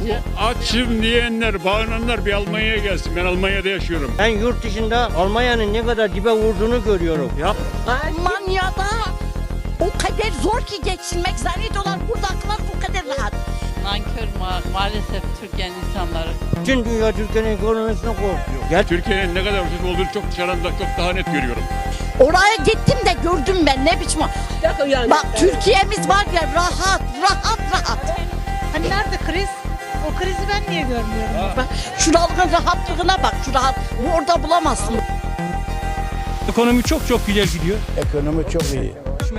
rahatçı. Açım diyenler, bağıranlar bir Almanya'ya gelsin. Ben Almanya'da yaşıyorum. Ben yurt dışında Almanya'nın ne kadar dibe vurduğunu görüyorum. Ya Almanya'da o kadar zor ki geçinmek zannediyorlar buradakiler bu kadar rahat. Nankör ma- maalesef Türkiye'nin insanları. bütün dünya Türkiye'nin ekonomisine korkuyor. Gel Türkiye'nin ne kadar ucuz olduğunu çok dışarıdan çok daha net görüyorum. Oraya gittim de gördüm ben ne biçim. Bak Türkiye'miz var ya rahat rahat rahat. Hani nerede kriz? Krizi ben niye görmüyorum? Bak, Şuralığın rahatlığına bak şu rahat. Bu orada bulamazsın. Ekonomi çok çok güzel gidiyor. Ekonomi çok iyi.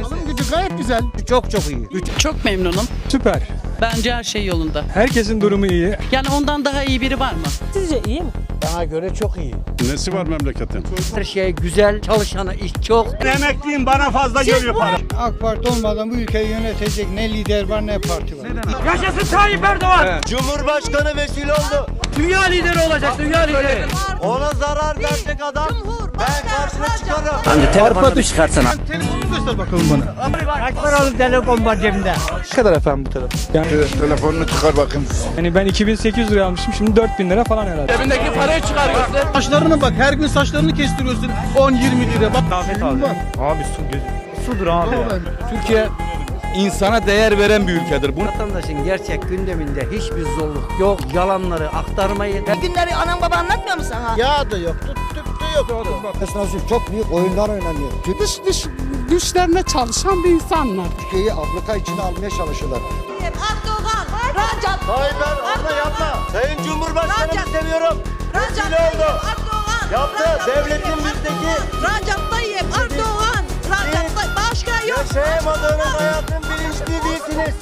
Alım gücü gayet güzel. çok çok iyi. Çok memnunum. Süper. Bence her şey yolunda. Herkesin durumu iyi. Yani ondan daha iyi biri var mı? Bana göre çok iyi. Nesi var memleketin? Her şey güzel, çalışana iş çok. Emekliyim bana fazla geliyor para. AK Parti olmadan bu ülkeyi yönetecek ne lider var ne parti var. Yaşasın Tayyip Erdoğan. Cumhurbaşkanı vesile oldu. Dünya lideri olacak dünya lideri. Ona zarar verecek adam. Ben karşına çıkarım. Arpa düş çıkarsana. Göster bakalım bana. Kaç paralık telefon var cebinde? Ne kadar efendim bu telefon? Yani, Telefonunu çıkar bakın. yani ben 2800 lira almışım şimdi 4000 lira falan herhalde. Cebindeki parayı çıkar göster. Saçlarına bak her gün saçlarını kestiriyorsun 10-20 lira. Bak. Afiyet abi. Abi su Sudur abi. Türkiye insana değer veren bir ülkedir. Bunu Vatandaşın gerçek gündeminde hiçbir zorluk yok. Yalanları aktarmayın. Günleri anam baba anlatmıyor mu sana? Yağ da yoktu, tüp de yoktu. Esnafı çok büyük oyunlar oynanıyor. Dış dış güçlerine çalışan bir insanlar. Türkiye'yi abluka içine almaya çalışıyorlar. Erdoğan, Recep, Hayır ben abla yapma. Sayın Cumhurbaşkanımı seviyorum. Vesile oldu. Erdoğan. Yaptı. Devletin bizdeki Recep Tayyip Erdoğan. Tayyip başka yok. yaşayamadığınız hayatın bilinçli değilsiniz.